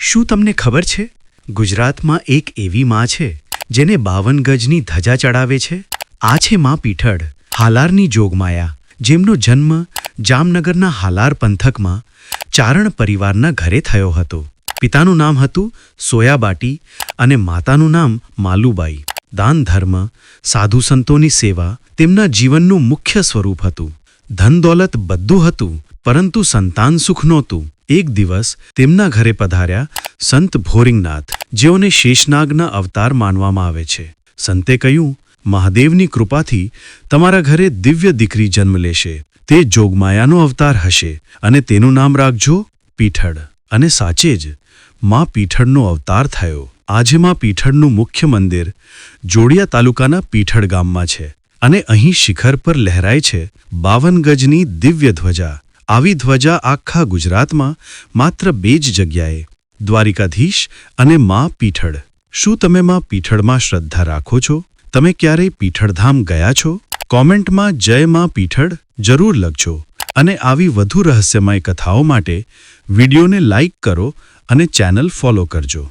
શું તમને ખબર છે? ગુજરાતમાં એક એવી માં છે, જેને બાવન ગજની ધજા ચડાવે છે. આ છે માં પીઠળ, હાલારની જોગમાયા. જેમનો જન્મ જામનગરના હાલાર પંથકમાં ચારણ પરિવારના ઘરે થયો હતો. પિતાનું નામ હતું સોયાબાટી અને માતાનું નામ માલુબાઈ. દાન ધર્મ, સાધુ સંતોની સેવા તેમના જીવનનું મુખ્ય સ્વરૂપ હતું. ધન દોલત બધું હતું, પરંતુ સંતાન સુખ નહોતું. એક દિવસ તેમના ઘરે પધાર્યા સંત ભોરિંગનાથ, જેઓને શેષનાગના અવતાર માનવામાં આવે છે. સંતે કહ્યું, મહાદેવની કૃપાથી તમારા ઘરે દિવ્ય દીકરી જન્મ લેશે. તે જોગમાયાનો અવતાર હશે અને તેનું નામ રાખજો પીઠળ. અને સાચે જ માં પીઠળનો અવતાર થયો. આજે માં પીઠળનું મુખ્ય મંદિર જોડિયા તાલુકાના પીઠળ ગામમાં છે અને અહીં શિખર પર લહેરાય છે બાવન ગજની દિવ્ય ધ્વજા. આવી ધ્વજા આખા ગુજરાતમાં માત્ર બે જ જગ્યાએ, દ્વારિકાધીશ અને મા પીઠળ. શું તમે મા પીઠળમાં શ્રદ્ધા રાખો છો? તમે ક્યારેય પીઠળધામ ગયા છો? કોમેન્ટમાં જય મા પીઠળ જરૂર લખજો અને આવી વધુ રહસ્યમય કથાઓ માટે વિડીયોને લાઇક કરો અને ચેનલ ફોલો કરજો.